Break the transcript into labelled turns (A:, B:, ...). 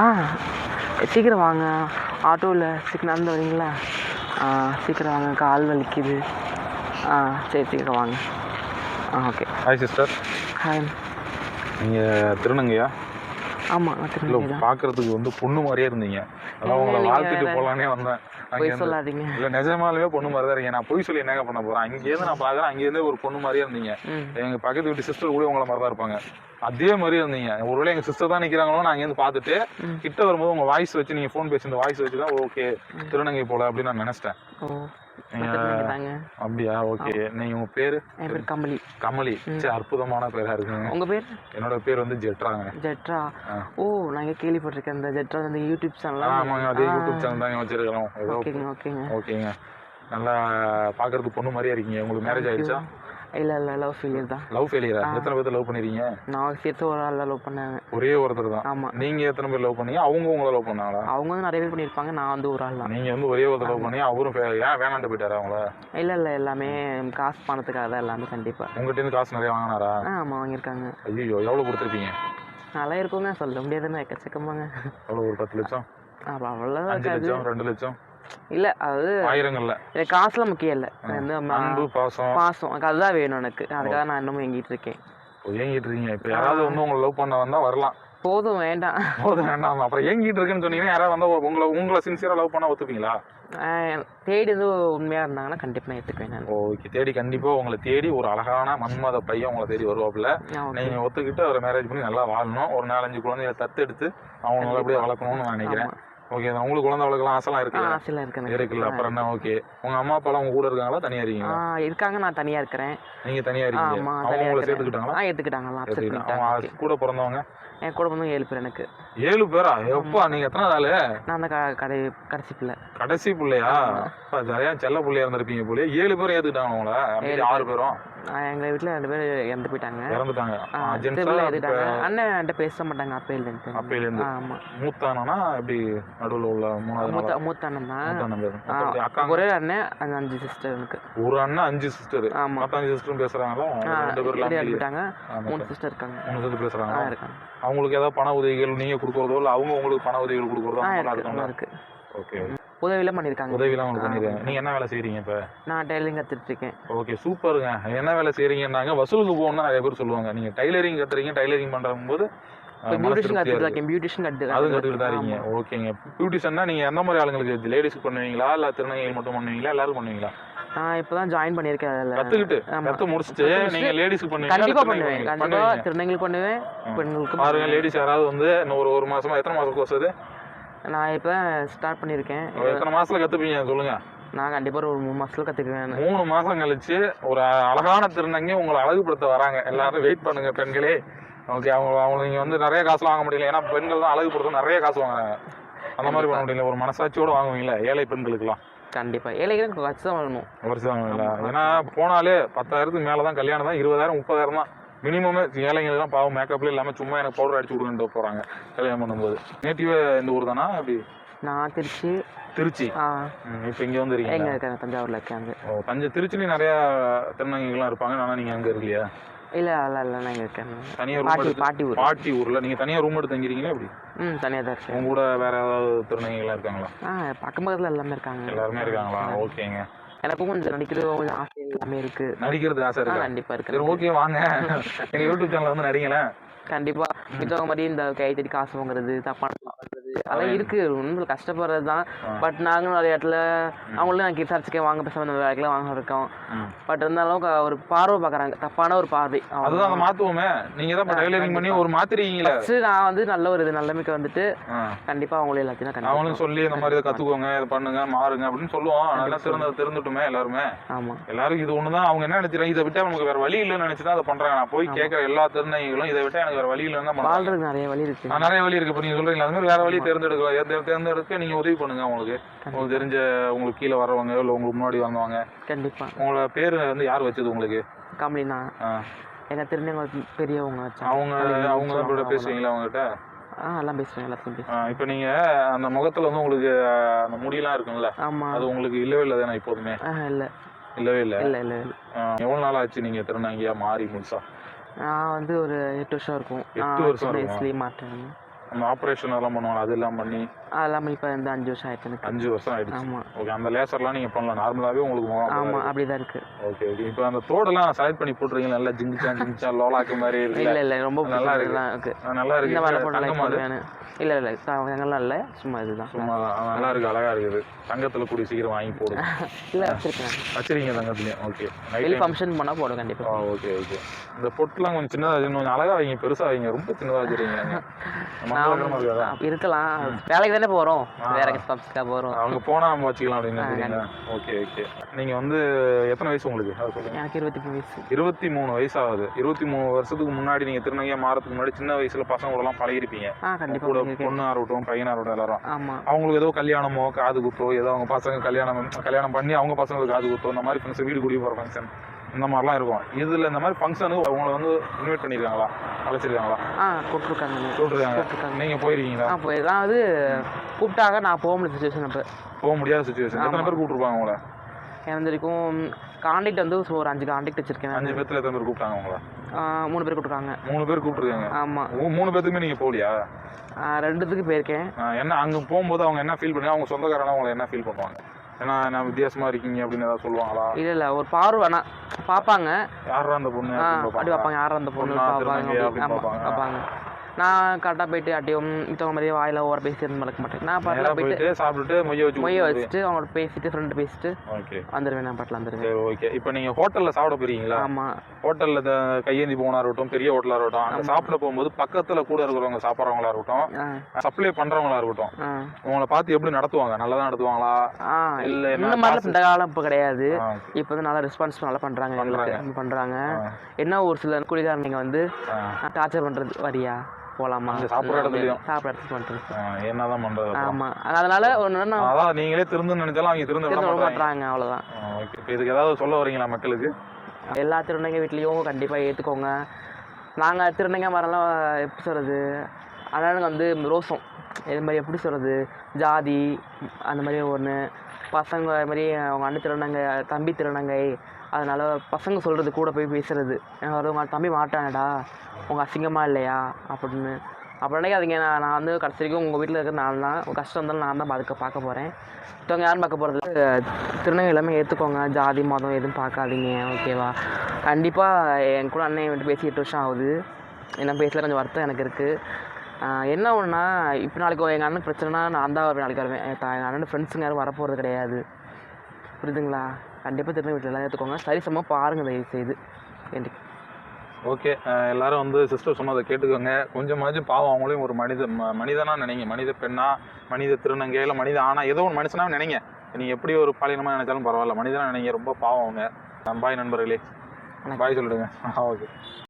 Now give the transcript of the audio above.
A: ஆ சீக்கிரம் வாங்க. ஆட்டோவில் சீக்கிரம் நடந்து வரீங்களா? ஆ சீக்கிரம் வாங்க. கால் வலிக்குது. ஆ சரி சீக்கிரம் வாங்க. ஆ ஓகே.
B: ஹாய் சிஸ்டர்
A: ஹாய்
B: நீங்கள் திருநங்கையா?
A: ஆமாம்
B: இல்லை பார்க்கறதுக்கு வந்து பொண்ணு மாதிரியே இருந்தீங்க. அதான் உங்களை வாழ்த்துட்டு
A: வேற-
B: போகலானே வந்தேன்.
A: போய் சொல்லாதீங்க.
B: இல்லை நிஜமாலுமே பொண்ணு மாதிரி தான் இருக்கீங்க. நான் பொய் சொல்லி என்னங்க பண்ண போகிறேன் அங்கேருந்து நான் பார்க்குறேன் அங்கேருந்து ஒரு பொண்ணு மாதிரியே இருந்தீங்க. எங்கள் பக்கத்து வீட்டு சிஸ்டர் கூட உங்களை மாதிரி தான் இருப்பாங்க. அதே மாதிரி இருந்தீங்க. ஒருவேளை எங்கள் சிஸ்டர் தான் நிற்கிறாங்களோ நான் அங்கேருந்து பார்த்துட்டு. கிட்ட வரும்போது உங்கள் வாய்ஸ் வச்சு நீங்கள் ஃபோன் பேசி இந்த வாய்ஸ் வச்சு தான் ஓகே திருநங்கை போல அப்படின்னு நான் நினச்சிட்டேன். நீங்க- அப்படியா? ஓகே. நீங்கள் உங்கள் பேர்?
A: என் பேர் கமலி.
B: கமலி. சரி அற்புதமான பேராக இருக்குங்க.
A: உங்கள் பேர்?
B: என்னோட பேர் வந்து ஜெட்ராங்க.
A: ஜெட்ரா. ஓ நான் இங்கே கேள்விப்பட்டிருக்கேன். இந்த ஜெட்ரா அந்த யூடியூப் சேனல்?
B: ஆமாங்க அதே யூடியூப் சேனல் தாங்க வச்சிருக்கிறோம். ஏதோ
A: ஓகேங்க ஓகேங்க.
B: ஓகேங்க. நல்லா பார்க்கறதுக்கு பொண்ணு மாதிரியே இருக்கீங்க. உங்களுக்கு மேரேஜ் ஆயிடுச்சா?
A: இல்லை இல்லை லவ் ஃபெயிலியர் தான்.
B: லவ் ஃபெயிலியரா எத்தனை பேர்த்த லவ் பண்ணிருக்கீங்க?
A: நான் சேர்த்து ஒரு ஆள் லவ் பண்ணாங்க
B: ஒரே ஒருத்தர் தான்.
A: ஆமாம்
B: நீங்க எத்தனை பேர் லவ் பண்ணீங்க? அவங்க உங்களை லவ் பண்ணாங்களா?
A: அவங்க வந்து நிறைய பேர் பண்ணியிருப்பாங்க நான் வந்து ஒரு ஆள் தான்
B: நீங்க வந்து ஒரே ஒருத்தர் லவ் பண்ணி அவரும் ஏன் வேணான்ட்டு போயிட்டாரா அவங்கள?
A: இல்லை இல்லை எல்லாமே காசு பணத்துக்காக தான் எல்லாமே கண்டிப்பாக
B: உங்ககிட்ட இருந்து காசு நிறைய வாங்கினாரா?
A: ஆமாம் வாங்கியிருக்காங்க.
B: ஐயோ எவ்வளவு கொடுத்துருப்பீங்க?
A: நல்லா இருக்குங்க சொல்ல முடியாதுன்னு எக்கச்சக்கமாங்க.
B: எவ்வளவு ஒரு பத்து லட்சம்? லட்சம் ரெண்டு லட்சம்?
A: இல்லை அது
B: ஆயிரங்கள்ல.
A: எனக்கு காசுலாம் முக்கியம் இல்லை. வந்து
B: அன்பு பாசம்.
A: பாசம். எனக்கு அதுதான் வேணும் எனக்கு. அதுக்காக நான் இன்னமும் எங்கிட்டு இருக்கேன்.
B: ஏங்கிட்டு இருக்கீங்க. இப்ப யாராவது வந்து உங்களை லவ் பண்ண வந்தா வரலாம்.
A: போதும் வேண்டாம்.
B: போதும் வேண்டாம். அப்புறம் ஏங்கிட்டு இருக்குன்னு சொன்னீங்கன்னா யாராவது வந்தா உங்களை உங்களை சின்சியரா லவ் பண்ண ஒத்துப்பீங்களா?
A: தேடி வந்து உண்மையாக இருந்தாங்கன்னா கண்டிப்பாக நான் ஏற்றுக்குவேன் நான்.
B: ஓகே தேடி கண்டிப்பா உங்களை தேடி ஒரு அழகான மன்மத பையன் உங்களை தேடி வருவாப்புல. நீங்க ஒத்துக்கிட்டு அவரை மேரேஜ் பண்ணி நல்லா வாழணும். ஒரு நாலஞ்சு குழந்தைகளை தத்தெடுத்து அவங்க நல்லபடியா வளர்க்கணும்னு நான் நினைக்கிறேன். ஓகே உங்களுக்கு குழந்தை வளர்க்கலாம் ஆசைலாம்
A: ஆ
B: இருக்குல்ல?
A: ஆசையில் இருக்கு.
B: இருக்குல்ல அப்புறம் என்ன ஓகே உங்க அம்மா அப்பாலாம் உங்க கூட இருக்காங்களா? தனியா
A: ஆ
B: இருக்கீங்களா
A: இருக்காங்க நான் தனியாக இருக்கிறேன்.
B: நீங்க தனியா இருக்கீங்க. அவங்க
A: தனியாக
B: உங்களை சேர்த்துக்கிட்டாங்களா? அவங்க கூட பிறந்தவங்க?
A: என் கூட வந்து ஏழு பேர் எனக்கு.
B: ஏழு பேரா? எப்பா நீங்க எத்தனை நாள்
A: நான் அந்த க- கடை கடைசி பிள்ளை.
B: கடைசி பிள்ளையா? அப்பா, நிறைய செல்ல பிள்ளையா இருந்திருப்பீங்க போல ஏழு பேரும் ஏத்துக்கிட்டாங்க உங்களை. ஆறு பேரும்.
A: ஆஹ் எங்க வீட்டில் ரெண்டு பேர் இறந்து போயிட்டாங்க.
B: இறந்துட்டாங்க. ஜென்ஸா
A: திருவிழா ஏற்றுட்டாங்க அண்ணன் என்கிட்ட பேச மாட்டாங்க அப்பையிலேருந்து.
B: அப்பையில இருந்து
A: ஆமாம்
B: மூத்தானா எப்படி நடுவுல உள்ள மூணாவது?
A: மூத்த அண்ணன் தான்
B: அக்கா
A: ஒரே அண்ணன் அந்த அஞ்சு சிஸ்டர் எனக்கு
B: ஒரு அண்ணன் அஞ்சு சிஸ்டர்
A: ஆமாம்
B: மொத்தம் அஞ்சு சிஸ்டரும் பேசுறாங்களா? ரெண்டு பேர்ல
A: இறந்து
B: அஞ்சு
A: போயிட்டாங்க
B: ஆமா.
A: மூணு சிஸ்டர் இருக்காங்க.
B: மூணு சிஸ்டர்
A: ஆ
B: பேசுறாங்க
A: இருக்காங்க.
B: அவங்களுக்கு ஏதாவது பண உதவிகள் நீங்க கொடுக்கறதோ இல்ல அவங்க உங்களுக்கு பண உதவிகள் கொடுக்கறதோ
A: இருக்கு
B: ஓகே.
A: உதவியெல்லாம் பண்ணியிருக்காங்க.
B: உதவிலாம் உங்களுக்கு பண்ணிருக்காங்க நீங்க என்ன வேலை செய்றீங்க இப்ப?
A: நான் டெய்லரிங் கற்றுட்டு இருக்கேன்
B: ஓகே சூப்பருங்க. என்ன வேலை செய்றீங்கன்னாங்க வசூலுக்கு போகணும்னு நிறைய பேர் சொல்லுவாங்க. நீங்க டைலரிங் கத்துறீங்க டைலரிங் பண்ற போது
A: பியூட்டிஷன் கற்றுட்டு இருக்கேன். பியூட்டிஷன் கற்று
B: அது கற்றுக்கிட்டு தான் இருக்கீங்க. ஓகேங்க. பியூட்டிஷன்னா நீங்க எந்த மாதிரி ஆளுங்களுக்கு? லேடிஸ்க்கு பண்ணுவீங்களா? இல்ல திருநங்கைகள் மட்டும் பண்ணுவீங்களா? எல்லாரும் பண்ணுவீங்களா?
A: நான் இப்போ தான் ஜாயின் பண்ணியிருக்கேன் அதில்.
B: கத்துக்கிட்டு. கத்து முடிச்சுட்டு நீங்க லேடிஸ்க்கு இல்ல
A: பண்ணுவேன்.
B: திருநங்கைகளுக்கு
A: கண்டிப்பாக
B: பண்ணுவீங்க.
A: திருநங்கைகள் பண்ணுவேன். பெண்களுக்கு
B: பாருங்க லேடிஸ் யாராவது வந்து ஒரு ஒரு மாசமா எத்தனை மாசம் கோர்ஸ் அது
A: நான் இப்போ தான் ஸ்டார்ட் பண்ணியிருக்கேன்
B: எத்தனை மாசத்துல கத்துப்பீங்க? சொல்லுங்க.
A: நான் கண்டிப்பாக ஒரு மூணு மாதத்தில் கற்றுக்குவேன்
B: மூணு மாசம் கழிச்சு ஒரு அழகான திருநங்கை உங்களை அழகுபடுத்த வராங்க. எல்லாரும் வெயிட் பண்ணுங்க பெண்களே. ஓகே அவங்க அவங்க நீங்க வந்து நிறைய காசுலாம் வாங்க முடியல. ஏன்னா பெண்கள் தான் அழகுபடுத்த நிறைய காசு வாங்குறாங்க. அந்த மாதிரி பண்ண முடியல. ஒரு மனசாட்சியோட வாங்குவீங்களா? ஏழை பெண்களுக்குலாம்
A: கண்டிப்பாக ஏழைகளுக்கு வச்சு தான் வரணும்
B: வருஷம் வாங்குவீங்களா ஏன்னா போனாலே பத்தாயிரத்துக்கு மேல தான் கல்யாணம் தான் இருபதாயிரம் முப்பதாயிரம் தான். மினிமமே ஏழைங்கள்லாம் பாவம் மேக்கப்ல இல்லாம சும்மா எனக்கு பவுடர் அடிச்சு விடுங்கன்னு போறாங்க. கல்யாணம் பண்ணும்போது. நேட்டிவே இந்த ஊர் தானா? அப்படி?
A: நான் திருச்சி.
B: திருச்சி? இப்போ இங்க வந்து இருக்கீங்க
A: எங்கே இருக்கேன்? தஞ்சாவூரில் இருக்கேன்
B: ஓ தஞ்சை திருச்சிலையும் நிறைய திருநங்கைகள்லாம் இருப்பாங்க. ஆனா நீங்க அங்க இருக்கலையா?
A: இல்லை இல்லை இல்லை நான் இங்கே இருக்கேன்.
B: தனியா ரூம்
A: பாட்டி பாட்டி ஊர்.
B: பாட்டி ஊர்ல. நீங்க தனியா ரூம் எடுத்து தங்கிறீங்களா அப்படி
A: ம் தனியாக தான் இருக்கேன்.
B: உங்க கூட வேற ஏதாவது திருநங்கைகள்லாம் இருக்காங்களா?
A: ஆ பக்கம் பக்கத்தில் எல்லாமே இருக்காங்க.
B: எல்லாருமே இருக்காங்களா? ஓகேங்க.
A: எனக்கும் கொஞ்சம் நடிக்கிறது கொஞ்சம் ஆசை எல்லாமே இருக்கு.
B: நடிக்கிறது ஆசை இருக்கா?
A: கண்டிப்பாக
B: சரி
A: இருக்கு.
B: ஓகே வாங்க. எங்க யூடியூப் சேனல்ல வந்து நடிங்களேன்.
A: கண்டிப்பா. மித்தவங்க மாதிரி இந்த கைத்தறி காசு வாங்குறது தப்பான அதெல்லாம் இருக்கு. ரொம்ப கஷ்டப்படுறது தான். பட் நாங்களும் நிறைய இடத்துல அவங்களும் நான் விசாரிச்சுக்கேன் வாங்க பேசாம இந்த வேலைக்கெல்லாம் வாங்க இருக்கோம். பட் இருந்தாலும் ஒரு பார்வை பார்க்குறாங்க தப்பான ஒரு பார்வை.
B: அதுதான் அதை மாத்துவோமே. நீங்க தான் டைலரிங் பண்ணி ஒரு மாத்திருக்கீங்களே.
A: நான் வந்து நல்ல ஒரு இது நல்லமைக்கு வந்துட்டு
B: ஆ.
A: கண்டிப்பா அவங்களும் எல்லாத்தையும்
B: அவங்களும் சொல்லி இந்த மாதிரி இதை கத்துக்கோங்க இதை பண்ணுங்க மாறுங்க அப்படின்னு சொல்லுவோம். அதனால திறந்து திறந்துட்டுமே எல்லாருமே.
A: ஆமா.
B: எல்லாரும் இது ஒண்ணுதான். அவங்க என்ன நினைச்சிருக்காங்க? இதை விட்டா நமக்கு வேற வழி இல்லைன்னு நினைச்சுதான் அதை பண்றாங்க. நான் போய் கேட்கற எல்லா திருநங்கைகளும் இதை விட்டா எனக்கு வேற வழி இல்லைன்னு தான்
A: நிறைய வழி இருக்கு.
B: நிறைய வழி இருக்கு. இப்போ நீங்க சொல்றீங்களா அது மாதிரி வேற வழி தேர்ந்தெடுக்கலாம் தேர்ந்து- தேர்ந்தெடுக்க நீங்க உதவி பண்ணுங்க அவங்களுக்கு. உங்களுக்கு தெரிஞ்ச உங்களுக்கு கீழே வர்றவங்க இல்லை உங்களுக்கு முன்னாடி வந்தவங்க.
A: கண்டிப்பா.
B: உங்களோட பேர் வந்து யார் வச்சது உங்களுக்கு? ஆ.
A: எங்க திருநங்க பெரியவங்க
B: அவங்க அவங்க கூட பேசுவீங்களா அவங்ககிட்ட?
A: ஆ எல்லாம் பேசுவேன் எல்லாத்தையும் பேசுவேன்.
B: இப்போ நீங்க அந்த முகத்துல வந்து உங்களுக்கு அந்த முடியெல்லாம் இருக்கும்ல?
A: ஆமா.
B: அது உங்களுக்கு இல்லவே இல்லை தானே எப்போதுமே
A: ஆ இல்ல.
B: இல்லவே இல்லை?
A: இல்ல இல்ல
B: எவ்வளவு நாள் ஆச்சு நீங்க திருநங்கையா மாறி முழுசா?
A: நான் வந்து ஒரு எட்டு வருஷம் இருக்கும்.
B: எட்டு வருஷம்?
A: வயசுலயே மாட்டேன்
B: நம்ம ஆப்ரேஷன் எல்லாம் பண்ணுவாங்க. அதெல்லாம் பண்ணி
A: அதெல்லாம் இப்போ இந்த அஞ்சு வருஷம் ஆயிடுச்சு எனக்கு.
B: அஞ்சு வருஷம் ஆயிடுச்சு.
A: ஆமாம்
B: ஓகே அந்த லேசர்லாம் நீங்கள் பண்ணலாம். நார்மலாகவே உங்களுக்கு முகம்
A: ஆமாம் அப்படி தான் இருக்குது
B: ஓகே ஓகே இப்போ அந்த தோடெல்லாம் செலக்ட் பண்ணி போட்டுருக்கீங்க நல்லா ஜிங்கிச்சா ஜிங்கிச்சா லோலாக்கு மாதிரி
A: இல்லை? இல்லை ரொம்ப
B: நல்லா இருக்கு.
A: தான்
B: நல்லா
A: இந்த
B: இருக்கு
A: மாதிரி போட்டு
B: தங்கம் அது
A: வேணும் இல்லை இல்லை தங்கம்லாம் இல்லை. சும்மா இதுதான்.
B: சும்மா ஆ, நல்லா இருக்கு. அழகா இருக்குது. தங்கத்துல கூடி சீக்கிரம் வாங்கி போடுங்க
A: இல்லை வச்சிருக்கேன்.
B: வச்சிருக்கீங்க தங்கத்துலயும் ஓகே
A: வெளி
B: நைட்
A: ஃபங்க்ஷன் பண்ணால் போடும் கண்டிப்பாக
B: ஓகே ஓகே இந்த பொட்டுலாம் கொஞ்சம் சின்னதா வச்சு கொஞ்சம் அழகா வைங்க. பெருசா வைங்க. ரொம்ப சின்னதா வச்சிருக்கீங்க.
A: இருக்கலாம். வேலைக்கு தானே போகிறோம். வேற ஃபங்க்ஷனுக்காக போகிறோம்
B: அவங்க போனா நம்ம வச்சுக்கலாம் அப்படின்னு ஓகே ஓகே. நீங்க வந்து எத்தனை வயசு உங்களுக்கு?
A: எனக்கு இருபத்தி மூணு வயசு
B: இருபத்தி மூணு வயசு. ஆகுது இருபத்தி மூணு வருஷத்துக்கு முன்னாடி நீங்க திருநங்கையா மாறதுக்கு முன்னாடி சின்ன வயசுல பசங்க கூட எல்லாம் பழகிருப்பீங்க. கூட
A: கண்டிப்பாக இருக்கேன்
B: பொண்ணா இருக்கட்டும் பையனா இருக்கட்டும் எல்லாரும். அவங்களுக்கு ஏதோ கல்யாணமோ காது குத்தோ ஏதோ அவங்க பசங்க கல்யாணம் கல்யாணம் பண்ணி அவங்க பசங்களுக்கு காது குத்தோ இந்த மாதிரி ஃபங்க்ஷன் வீடு குடி போகிற ஃபங்க்ஷன் இந்த மாதிரிலாம் இருக்கும். இதில் இந்த மாதிரி ஃபங்க்ஷனுக்கு அவங்கள வந்து இன்வைட் பண்ணியிருக்காங்களா அழைச்சிருக்காங்களா?
A: ஆ கூப்பிட்ருக்காங்க
B: கூப்பிட்டுருக்காங்க.
A: கூப்பிட்ருக்காங்க
B: நீங்கள் போயிருக்கீங்களா?
A: ஆ போய் அதாவது கூப்பிட்டாங்க நான் போக முடியல சுச்சுவேஷன் அப்போ.
B: போக முடியாத சுச்சுவேஷன் எத்தனை. பேர் கூப்பிட்டுருப்பாங்க உங்களை?
A: வரைக்கும் காண்டாக்ட் வந்து ஒரு அஞ்சு காண்டாக்ட் வச்சுருக்கேன்
B: அஞ்சு பேர்த்துல எத்தனை பேர் கூப்பிட்டாங்க உங்களை?
A: மூணு பேர் கூப்பிட்ருக்காங்க
B: மூணு பேர் கூப்பிட்டுருக்காங்க.
A: ஆமாம்
B: மூணு பேர்த்துக்குமே நீங்கள் போகலையா?
A: ரெண்டுத்துக்கு போயிருக்கேன்.
B: என்ன அங்கே போகும்போது அவங்க என்ன ஃபீல் பண்ணுங்க அவங்க சொந்தக்காரனா அவங்களை என்ன ஃபீல் பண்ணுவாங்க? ஏன்னா நான் வித்தியாசமா இருக்கீங்க அப்படின்னு ஏதாவது சொல்லுவாங்களா?
A: இல்லை இல்லை ஒரு பார்வை வேணா பார்ப்பாங்க.
B: யாரா அந்த பொண்ணு
A: அப்படி? பார்ப்பாங்க. யார் அந்த பொண்ணு
B: பொண்ணா,
A: பார்ப்பாங்க. நான் கரெக்டாக போயிட்டு அட்டியும் மித்தவங்க மாதிரியே வாயில ஓர பேசி இருந்து மறக்க மாட்டேன். நான் பாட்டில் போயிட்டு
B: சாப்பிட்டுட்டு மொய்ய வச்சு
A: மொய்ய வச்சுட்டு அவங்களோட பேசிட்டு ஃப்ரெண்டு பேசிட்டு
B: ஓகே.
A: வந்துடுவேன் நான் பாட்டில் வந்துடுவேன்
B: ஓகே. இப்போ நீங்க ஹோட்டல்ல சாப்பிட போறீங்களா?
A: ஆமாம்
B: ஹோட்டல்ல இந்த கையேந்தி போனா இருக்கட்டும் பெரிய ஹோட்டலா இருக்கட்டும் அங்க சாப்பிட போகும்போது பக்கத்துல கூட இருக்கிறவங்க சாப்பிட்றவங்களா இருக்கட்டும் சப்ளை பண்றவங்களா இருக்கட்டும் உங்களை பார்த்து எப்படி நடத்துவாங்க? நல்லா தான் நடத்துவாங்களா இல்ல
A: இந்த மாதிரிலாம்
B: காசு-
A: இந்த காலம் இப்போ கிடையாது. இப்போ வந்து நல்லா ரெஸ்பான்ஸ் நல்லா பண்ணுறாங்க பண்ணுறாங்க என்ன ஒரு சில குடிகாரங்க வந்து டார்ச்சர் பண்ணுறது வரியா? போகலாமா
B: சாப்பிடுற இடத்துலயும்.
A: சாப்பிட்ற இடத்துக்கு பண்ணுறது
B: ஆ, என்னதான் பண்றது அப்புறம்?
A: ஆமாம் அதனால ஒன்று
B: அதான் நீங்களே திருந்து நினைச்சாலும் அவங்க திருந்து விட மாட்டாங்க.
A: அவ்வளோதான்
B: ஓகே. இதுக்கு ஏதாவது சொல்ல வரீங்களா மக்களுக்கு?
A: எல்லா திருநங்கை வீட்லேயும் கண்டிப்பாக ஏற்றுக்கோங்க நாங்கள் திருநங்கை மரம்லாம் எப்படி சொல்கிறது அண்ணனுக்கு வந்து ரோசம். இது மாதிரி எப்படி சொல்கிறது ஜாதி அந்த மாதிரி ஒன்று பசங்க மாதிரி அவங்க அண்ணன் திருநங்கை தம்பி திருநங்கை அதனால் பசங்க சொல்கிறது கூட போய் பேசுகிறது உங்கள் தம்பி மாட்டானடா. உங்கள் அசிங்கமாக இல்லையா? அப்படின்னு. அப்போ நினைக்காதீங்க நான் நான் வந்து கடைசி வரைக்கும் உங்கள் வீட்டில் இருக்கிற நான் தான். உங்கள் கஷ்டம் இருந்தாலும் நான் தான் பார்க்க பார்க்க போகிறேன் மற்றவங்க யாரும் பார்க்க போகிறது திருநங்கை எல்லாமே ஏற்றுக்கோங்க ஜாதி மதம் எதுவும் பார்க்காதீங்க ஓகேவா கண்டிப்பாக என் கூட அண்ணன் வந்துட்டு பேசி எட்டு வருஷம் ஆகுது. என்ன பேசல கொஞ்சம் வருத்தம் எனக்கு இருக்குது என்ன ஒன்றுனா இப்போ நாளைக்கு எங்கள் அண்ணனுக்கு பிரச்சனைனா நான் தான் நாளைக்கு வருவேன். என் எங்கள் அண்ணன் ஃப்ரெண்ட்ஸுங்க யாரும் வரப்போகிறது கிடையாது. புரியுதுங்களா? கண்டிப்பாக திருநங்கை வீட்டில் எல்லாம் ஏற்றுக்கோங்க சரிசமமாக பாருங்கள் தயவு செய்து. வேண்டி
B: ஓகே எல்லாரும் வந்து சிஸ்டர் சொன்னதை கேட்டுக்கோங்க. கொஞ்சமாச்சும் பாவம் அவங்களையும் ஒரு மனித ம- மனிதனா நினைங்க. மனித பெண்ணா மனித திருநங்கை இல்லை மனித ஆனா ஏதோ ஒரு மனுஷனா நினைங்க. நீங்க எப்படி ஒரு பாலினமா நினைச்சாலும் பரவாயில்ல. மனிதனா நினைங்க ரொம்ப பாவம் அவங்க. பாய் நண்பர்களே. பாய் சொல்லிடுங்க. ஓகே